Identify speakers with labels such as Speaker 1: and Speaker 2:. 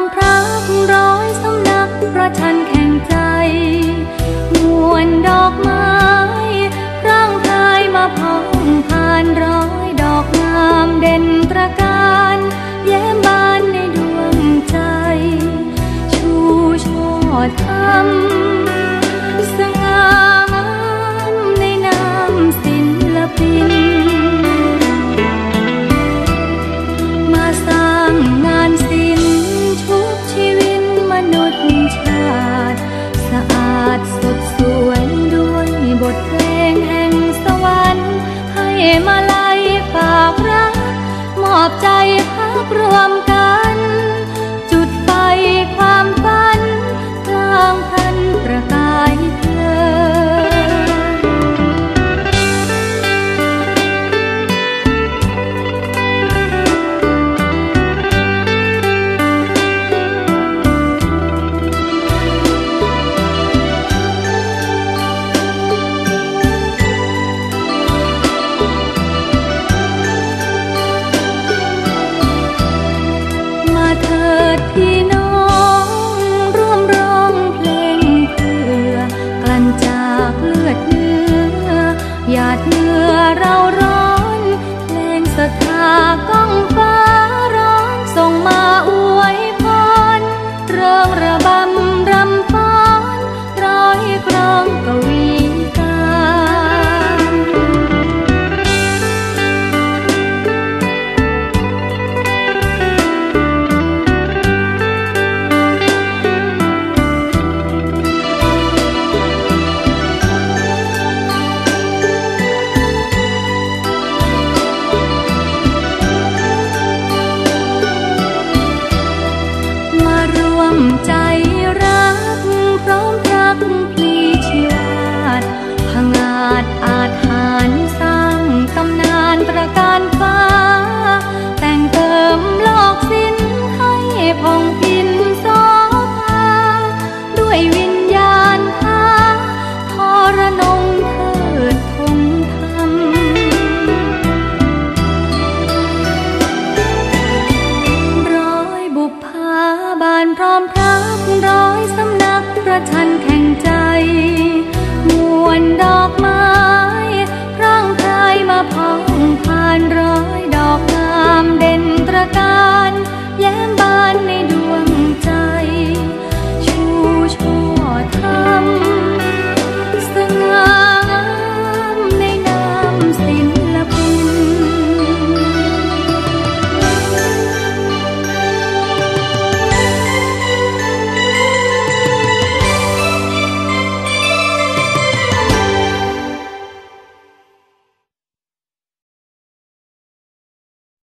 Speaker 1: ามพระร้อยสำนักพระชันแข่งใจ มวนดอกไม้ร่างกายมาพองผ่านร้อยดอกงามเด่นประการแย้มบานในดวงใจ ชูช่อรม เพลงแห่งสวรรค์ ให้มาลัยากรัมอบใจ ใจานพร้อมพรักร้อยสำนักประชันแข่งใจมวนดอกไม้